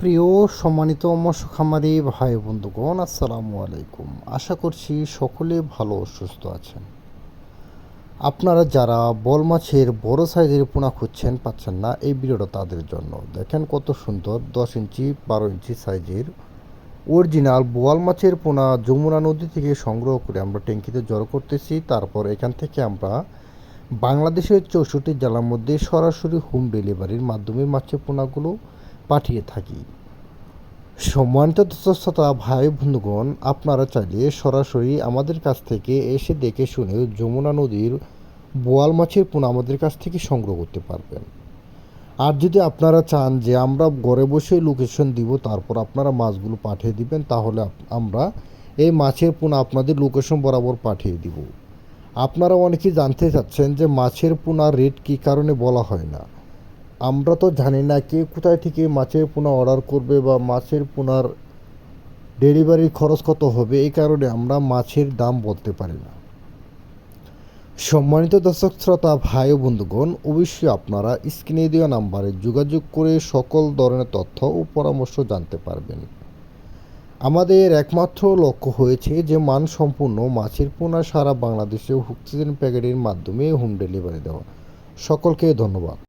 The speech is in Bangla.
প্রিয় সম্মানিত মৎস্য খামারি ভাই বন্ধুগণ, আসসালামু আলাইকুম। আশা করছি সকলে ভালো সুস্থ আছেন। আপনারা যারা বল মাছের বড় সাইজের পোনা খুঁজছেন পাচ্ছেন না এই ভিডিওটা তাদের জন্য। দেখেন কত সুন্দর দশ ইঞ্চি, বারো ইঞ্চি সাইজের অরিজিনাল বোয়াল মাছের পোনা যমুনা নদী থেকে সংগ্রহ করে আমরা ট্যাঙ্কিতে জড়ো করতেছি। তারপর এখান থেকে আমরা বাংলাদেশের চৌষট্টি জেলার মধ্যে সরাসরি হোম ডেলিভারির মাধ্যমে মাছের পোনাগুলো পাঠিয়ে থাকি। সম্মানিত শ্রোতা ভাই বন্ধুগণ, আপনারা চাইলে সরাসরি আমাদের কাছ থেকে এসে দেখে শুনে যমুনা নদীর বোয়াল মাছের পোনা আমাদের কাছ থেকে সংগ্রহ করতে পারবেন। আর যদি আপনারা চান যে আমরা ঘরে বসে লোকেশন দিব, তারপর আপনারা মাছগুলো পাঠিয়ে দিবেন, তাহলে আমরা এই মাছের পোনা আপনাদের লোকেশন বরাবর পাঠিয়ে দিব। আপনারা অনেকেই জানতে চাচ্ছেন যে মাছের পোনার রেট কী কারণে বলা হয় না। আমরা তো জানি না কে কোথায় থেকে মাছের পোনা অর্ডার করবে বা মাছের পোনার ডেলিভারির খরচ কত হবে, এই কারণে আমরা মাছের দাম বলতে পারি না। সম্মানিত দর্শক, শ্রোতা, ভাই ও বন্ধুগণ, অবশ্যই আপনারা স্ক্রিনে দেওয়া নাম্বারে যোগাযোগ করে সকল ধরনের তথ্য ও পরামর্শ জানতে পারবেন। আমাদের একমাত্র লক্ষ্য হয়েছে যে মানসম্পন্ন মাছের পোনা সারা বাংলাদেশে অক্সিজেন প্যাকেটের মাধ্যমে হোম ডেলিভারি দেওয়া। সকলকে ধন্যবাদ।